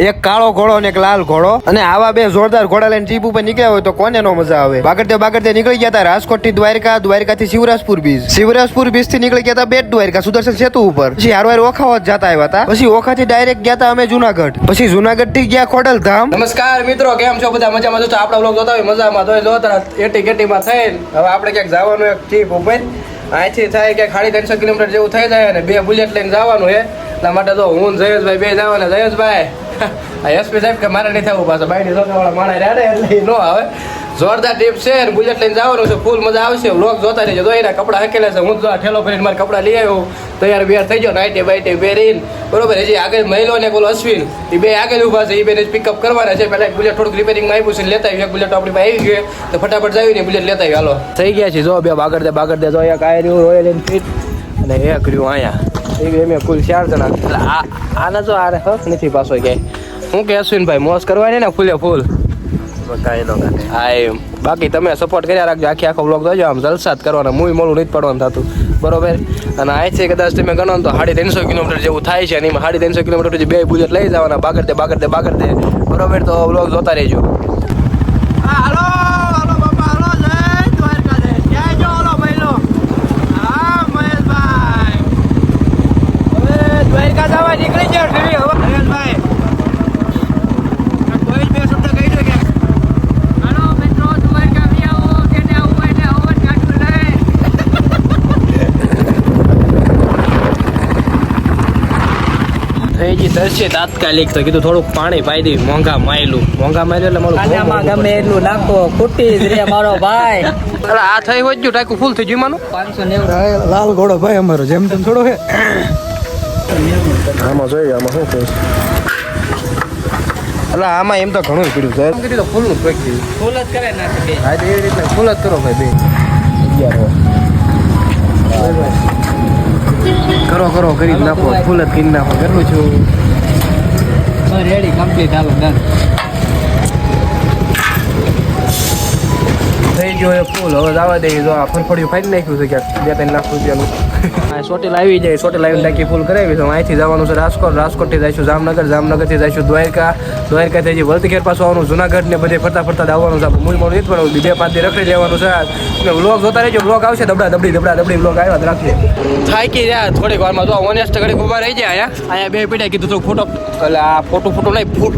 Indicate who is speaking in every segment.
Speaker 1: એક કાળો ઘોડો અને એક લાલ ઘોડો. અને આવા બે જોરદાર ઘોડા લઈને જીપ ઉપર નીકળ્યા હોય તો કોને નો મજા આવે? બાગડતે બાગડતે નીકળી ગયા હતા રાજકોટથી દ્વારકા દ્વારકા થી શિવરાજપુર બીચ. શિવરાજપુર બીચથી નીકળી ગયા હતા બેટ દ્વારકા, સુદર્શન સેતુ ઉપર. પછી હારવાર ઓખાવત જતા આવ્યા હતા. પછી ઓખા થી ડાયરેક્ટ ગયા હતા અમે જુનાગઢ. પછી જુનાગઢથી ગયા ખોડલ ધામ.
Speaker 2: નમસ્કાર મિત્રો, કેમ છો બધા? મજામાં જોતા આપણા બ્લોગ જોતા હોય, મજામાં જોઈ જો તરત એટી કેટીમાં થઈને, હવે આપણે ક્યાંક જવાનું એક ચીપ ઉપર. અહીંથી થાય કે ખાલી ત્રણસો કિલોમીટર જેવું થઈ જાય અને બે બુલેટ લઈને જવાનું છે. એટલા માટે તો હું જયેશભાઈ બે જવાના જયેશભાઈ. આ એસપી સાહેબ કે મારે નહીં થવું પાછું બાઈની સોનાવાળા માણા રહે એટલે ન આવે. જોરદાર ટ્રીપ છે અને બુલેટ લઈને જવાનું છે ફૂલ મજા આવશે. લોક જોતા રહેજો. તો એના કપડાં હકેલા છે, હું જો ઠેલો ફરીને મારા કપડા લઈ આવ્યો. તૈયાર બિયાર થઈ ગયો નાઇટે બાઇટે પહેરીને. બરોબર, હજી આગળ મહિલો ને બોલો અશ્વિન. એ બે આગળ ઊભા છે એ બેને પિકઅપ કરવાના છે. પહેલા બુલેટ થોડુંક રિપેરિંગમાં આવ્યું છે લેતા આવ્યું. બુલેટ આપણી પાસે આવી ગયું. તો ફટાફટ જાવી ને બુલેટ લેતા આવ્યું. હાલો. થઈ ગયા છે, જો બે બાગડ દે બાગડ દે જો એક આયર્યું રોયલ એન્ફિલ્ડ અને એક રહ્યું અહીંયા. એ બે મેં કુલ ચાર જણા. એટલે આ આના જો આરે હક નથી પાછો ક્યાંય. હું કે અશ્વિનભાઈ, મોજ કરવાની ને ફૂલે ફૂલ. હા, એમ. બાકી તમે સપોર્ટ કર્યા રાખજો. આખી આખો બ્લોગ જોજો. આમ જલસાદ કરવાના મૂવી મોડું નથી પડવાનું થતું. બરોબર? અને અહીંથી કદાચ તમે ગણો તો સાડી ત્રણસો કિલોમીટર જેવું થાય છે અને એમાં સાડી ત્રણસો કિલોમીટર જે બે બુલેટ લઈ જવાના. બાગડ દે બાગડ દે બરોબર? તો બ્લોગ જોતા રહેજો દ્વારકા જવા નીકળી ગયા ઠરી હવે હરેશભાઈ કોઈ બે શબ્દ કહી દો કે
Speaker 3: હાલો મિત્રો દ્વારકા બી આવો કેને આવું હોય એટલે અવાજ કાઢવું લે
Speaker 2: થઈ ગઈ દર્શે તાત્કાલિક તો કીધું થોડુંક પાણી પાઈ દઈ મોંઘા માયલું. મોંઘા માયલું એટલે મારું
Speaker 3: ખાનામાં ગમે એટલું નાખો ખૂટી જ રે મારો ભાઈ.
Speaker 2: અરે આ થઈ હોય જ ગયું ટાંકું ફૂલ થઈ ગયું માનું.
Speaker 3: પાંચસો નેવું.
Speaker 1: લાલ ઘોડો ભાઈ અમારો જેમ તેમ થોડો હે
Speaker 2: આમાં જોઈએ આમાં શું કહે
Speaker 1: એટલે આમાં એમ તો ઘણું પીડ્યું છે.
Speaker 2: કીધું ફૂલનું પેક
Speaker 3: ફૂલ જ કરે નાખે
Speaker 2: ફૂલ જ કરો ભાઈ બે. કરો કરો કરી નાખો ફૂલ જ કરી નાખો. કરું છું?
Speaker 3: રેડી કમ્પ્લીટ હાલો ડન
Speaker 2: થઈ ગયો એ ફૂલ. હવે જવા દઈએ. જો આ ફરફડિયું ફાડી નાખ્યું છે ક્યાંક બે ત્રણ લાખ રૂપિયાનું. ચોટી લાવી જાય. ચોટી લાવી ટાંકી ફૂલ કરાવી છું. અહીંથી જવાનું છે રાજકોટ. રાજકોટથી જઈશું જામનગર. જામનગરથી જઈશું દ્વારકા. દ્વારકાથી જઈ વલતીખેર પાછું આવવાનું. જુનાગઢ ને બધે ફરતા ફરતા આવવાનું છે. મૂળ મોડું નથી પણ બે પાંચ રખડી લેવાનું છે. વ્લોગ જોતા રહેજો. વ્લોગ આવશે દબડા દબડી દબડા દબડી વ્લોગ આવ્યા રાખીએ થાકી રહ્યા થોડીક વારમાં જો ઓનેસ્ટ ઘડીક ઊભા રહી જાય અહીંયા અહીંયા બે પીડા કીધું તો ફોટો એટલે આ ફોટો ફોટો નહીં ફૂટ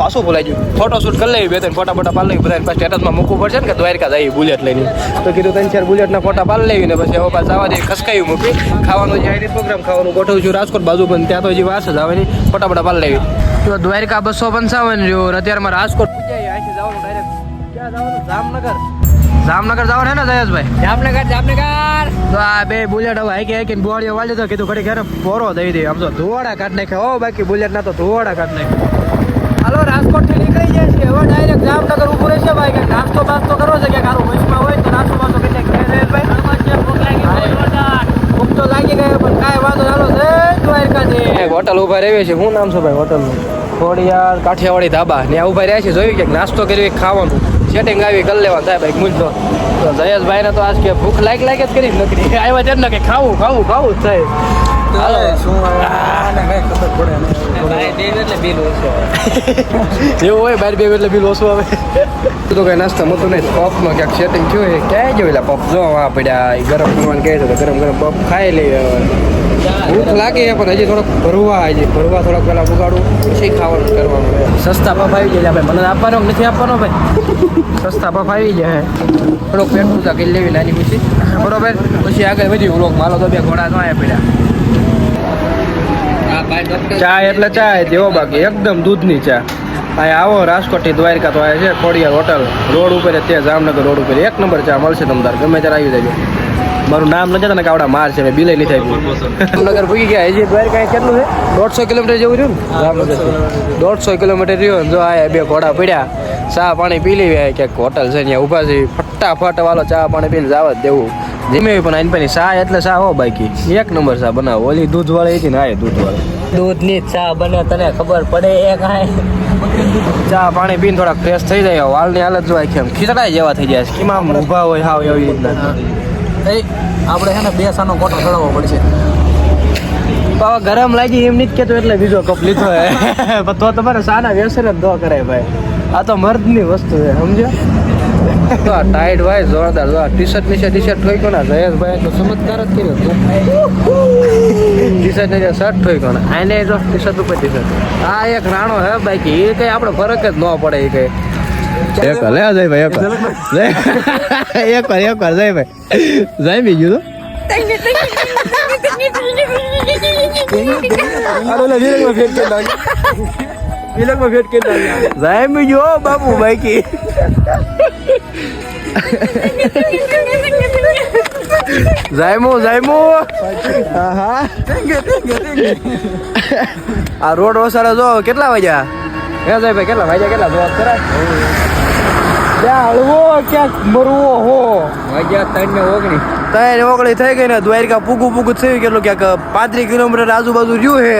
Speaker 2: પાછું બોલાઈ ગયું. ફોટો શૂટ કરી લઈએ બે ત્રણ ફોટા ફોટા પાડી લઈએ બધા સ્ટેટસમાં મૂકવું પડશે ને કે દ્વારકા જઈએ બુલેટ લઈને. તો કીધું ત્રણ ચાર બુલેટના ફોટા પાડી લેવી ને પછી હવે પાછા જવા દે ખસકાયું મૂકી. ખાવાનું જે આઈડી પ્રોગ્રામ ખાવાનું ગોઠવું છું, રાજકોટ બાજુ પણ ત્યાં તો હજી વાસ જ આવવાની ફોટા ફોટા પાડી લેવી. તો દ્વારકા બસો પંચાવન રહ્યું અત્યારમાં રાજકોટ અહીંથી જવાનું ડાયરેક્ટ ક્યાં જવાનું? જામનગર. જામનગર જવાનું હે ને જયેશભાઈ?
Speaker 3: જામનગર જામનગર.
Speaker 2: તો આ બે બુલેટ હવે હાઈકે હાઈકે બોવાળીઓ વાળી તો કીધું ઘડી ઘરે પોરો દઈ દે. આમ તો ધોવાડા કાઢ નાખે હો બાકી બુલેટ ના તો ધોવાડા કાઢ નાખે હાલો રાજકોટથી નીકળી જાય છે હવે ડાયરેક્ટ જામનગર ઉભું રહેશે ભાઈ. કે નાસ્તો બાસ્તો કરવો છે કે કારો વચમાં હોય તો નાસ્તો બાસ્તો કરી નાખે ભૂખ તો લાગી ગયો પણ કાંઈ વાંધો ચાલો જય દ્વારકાથી હોટલ ઊભા રહેવી છે શું નામ છે ભાઈ હોટલનું? યાર કાઠિયાવાડી ધાબા. ને ઊભા રહ્યા છે જોયું કે નાસ્તો કર્યો ખાવાનું. સેટિંગ આવી કરી લેવાનું થાય ભાઈ મૂંઝો તો. જયેશભાઈ ને તો આજ કે ભૂખ લાયક લાયક જ કરી નકરી. આવ્યા છે ને કે ખાવું ખાવું ખાવું જ થાય હાલો.
Speaker 3: શું
Speaker 2: એવું હોય બાર બે એટલે બિલ ઓછું આવે. તો કઈ નાસ્તા મતું નહીં પપમાં ક્યાંક સેટિંગ થયું ક્યાંય જોયેલા પપ જો આ પડ્યા ગરમ કરવાનું કહે છે ગરમ ગરમ પપ ખાઈ હવે. ભૂખ લાગે પણ હજી થોડોક ભરવા હજી ભરવા થોડોક પહેલાં ઉગાડું પછી ખાવાનું કરવાનું સસ્તા પફ આવી જાય ભાઈ મને આપવાનો નથી આપવાનો ભાઈ? સસ્તા પફ આવી જાય થોડોક પેટ પૂજા કરી લેવી નાની પછી બરોબર? પછી આગળ વધી વ્લોગ માલો તો બે ઘોડા નો આવ્યા પડ્યા. ચા એટલે ચા જેવો બાકી. એકદમ દૂધની ચા. અહીંયા આવો રાજકોટથી દ્વારકા તો આવે છે ખોડિયાર હોટલ. રોડ ઉપર ત્યાં જામનગર રોડ ઉપર. એક નંબર ચા મળશે તમ તાર. ગમે ત્યારે આવી જાય મારું નામ નથી તને કાવડા માર છે બિલે નહીં થાય જામનગર ભૂગી ગયા હજી દ્વારકા કાંઈ કેટલું છે? દોઢસો કિલોમીટર જેવું રહ્યું ને? જામનગર દોઢસો કિલોમીટર રહ્યું જો આ બે ઘોડા પડ્યા ચા પાણી પી લેવી ક્યાંક હોટલ છે ત્યાં ઊભા છે. ફટાફટ વાલો ચા પાણી પીને જવા જ દેવું. ધીમે પણ આની પાણી ચા એટલે ચા હો બાકી. એક નંબર ચા બનાવો. ઓલી દૂધ વાળી હતી ને આ દૂધ વાળી
Speaker 3: દૂધની ચા બને તને ખબર પડે એ કાંઈ.
Speaker 2: ચા પાણી પીને થોડાક ફ્રેશ થઈ જાય. વાલની હાલત જોવાય કેમ ખીચડા જેવા થઈ જાય. સ્કીમાં ઊભા હોય હાવ એવી રીતના.
Speaker 3: આપણે છે ને બે સાનો કોટો ચડાવવો પડશે.
Speaker 4: પાવા ગરમ લાગી એમ નહીં જ કેતો એટલે બીજો કપ લીધો હે. પણ તો તમારે સાના વ્યસન જ ન કરાય ભાઈ. આ તો મર્દની વસ્તુ છે સમજો તો આ ટાઈટ ભાઈ જોરદાર. જો ટી શર્ટ નીચે ટી શર્ટ ઠોક્યો ને જયેશભાઈ તો ચમત્કાર જ કર્યો. ટી શર્ટ નીચે શર્ટ ઠોક્યો ને. આને જો ટી શર્ટ ઉપર ટી શર્ટ આ એક રાણો હે બાકી એ કઈ આપણે ફરક જ ન પડે એ કઈ.
Speaker 2: એક લે જય ભાઈ એક એક વાર એક વાર જય ભાઈ. જય જાયમુ જાયમુ આ રોડ વસાડે જો કેટલા વાગ્યા?
Speaker 4: હે ભાઈ કેટલા વાગ્યા? કેટલા? જોવા કરાય. ક્યાં હળવો ક્યાંક મરવો હો. વાગ્યા ત્રણ ને ઓગણી.
Speaker 2: ત્રણ ઓગળી થઈ ગઈ ને દ્વારિકા પૂગું પૂગું થયું કેટલું ક્યાંક પાંત્રીસ કિલોમીટર આજુબાજુ રહ્યું છે.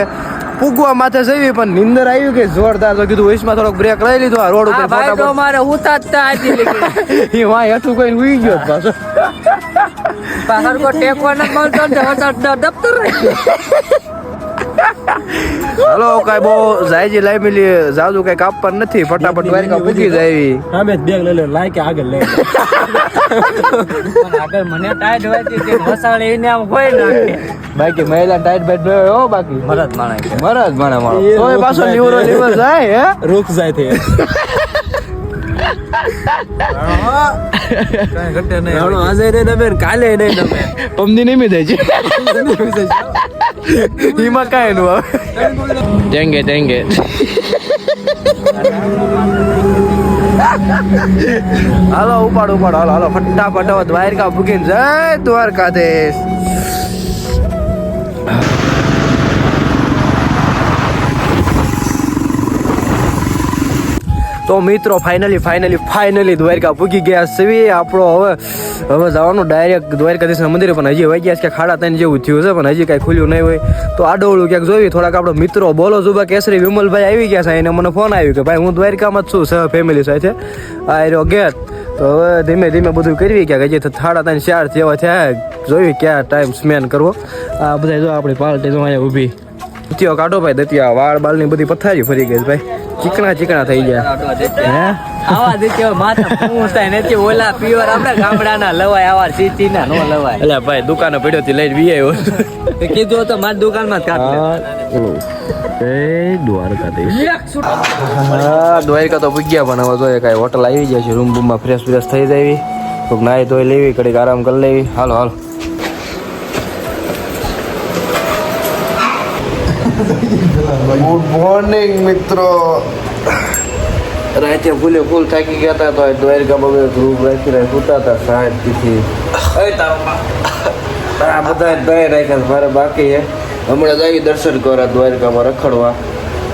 Speaker 2: પૂગવા માથે જવી પણ નિંદર આવ્યું કે જોરદાર. તો કીધું વૈશમાં થોડોક બ્રેક લઈ લીધો આ રોડ ઉપર
Speaker 3: ભાઈ તો મારે ઉતારતા લેકિન
Speaker 2: એ વાંય હેઠું કોઈ ઉઈ ગયો પાછો.
Speaker 3: પાછળ કો ટેકો ન મળતો ને
Speaker 2: હલો કાંઈ બહુ જાયજી લઈ મિલી જાજુ કઈ કાપવા નથી. ફટાફટ દ્વારકા પૂગી જાય
Speaker 4: હા જ બેગ લઈ લે લાય કે આગળ લે.
Speaker 3: આગળ મને ટાઈટ હોય છે તે વસાડે એને આમ હોય નાખે
Speaker 2: બાકી મહિલા ટાઈટ બાઈટ ન હોય હો બાકી.
Speaker 3: મરદ માણે
Speaker 2: મરજ માણે મારો તોય પાછો લીવરો લીવર જાય હે?
Speaker 4: રૂખ જાય તે. કાલે નહીં નમે
Speaker 2: પમદી નહીં જાય છે. એમાં કાંઈ નું આવે. જેંગે જેંગે. હાલો ઉપાડ ઉપાડ. હાલો હાલો ફટાફટ હવે દ્વારકા ભૂકીને જય દ્વારકાધીશ. મિત્રો ફાઇનલી ફાઇનલી ફાઇનલી દ્વારકા પૂગી ગયા સિવી આપણો હવે હવે જવાનું ડાયરેક્ટ દ્વારકાધીશના મંદિરે, પણ હજી વાગ્યા છે કે ખાડા તને જેવું થયું છે, પણ હજી કાંઈ ખુલ્યું નહીં હોય. તો આડોળું ક્યાંક જોયું, થોડાક આપણો મિત્રો બોલો જુબા કેસરી, વિમલભાઈ આવી ગયા છે, એને મને ફોન આવ્યો કે, ભાઈ, હું દ્વારકામાં જ છું સહ ફેમિલી સાથે. આ રહ્યો ગેટ તો હવે ધીમે ધીમે બધું કરવી ક્યાંક હજી તો સાડા ત્રણ ચાર જેવા થયા, જોયું ક્યાં ટાઈમ સ્મેન કરવો. આ બધા જો આપણી પાર્ટી જો અહીંયા ઊભી. દતિયો કાઢો ભાઈ, દતિયા વાળ બાળની બધી પથારી ફરી ગઈ ભાઈ. ચીકણા ચીકણા થઈ ગયા.
Speaker 3: આવા માથા પૂછાય નથી ઓલા પ્યોર આપણા ગામડાના લવાય આવા સિટી ના નો લવાય.
Speaker 2: એટલે ભાઈ દુકાનો પડ્યો થી લઈને વી આવ્યો
Speaker 3: તે કીધું તો મારી દુકાનમાં જ
Speaker 2: એ દ્વારકાધીશ હા દ્વારકા તો પૂગ્યા પણ હવે જોઈએ કાંઈ હોટલ આવી ગયા છે રૂમ બૂમમાં ફ્રેશ ફ્રેશ થઈ જાય કોઈક નાહી ધોઈ લેવી કડીક આરામ કરી લેવી. હાલો હાલો. ગુડ મોર્નિંગ મિત્રો. રાતે ફૂલે ફૂલ થાકી ગયા હતા તો આ દ્વારકામાં બધા ગ્રુપ રાખી રાખી સુતા હતા શાંતિથી. આ બધા દઈ રાખ્યા મારે બાકી હે હમણાં આવી દર્શન કરવા દ્વારકામાં રખડવા.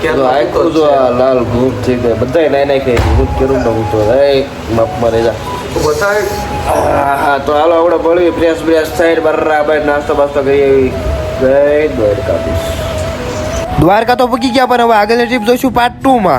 Speaker 2: તો આખું જો આ લાલ ગ્રુપ છે કે બધા નાઈ નાખે ગ્રુપ કેરું ન ઉઠો એ માપમાં રહી જા હા હા તો હાલો આપણે મળવી ફ્રેશ ફ્રેશ થઈને બરાબર નાસ્તો બાસ્તો કરી આવી જય દ્વારકાધીશ. દ્વારકા તો પૂકી ગયા પણ હવે આગળની ટ્રીપ જોઈશું પાર્ટ ટુ માં.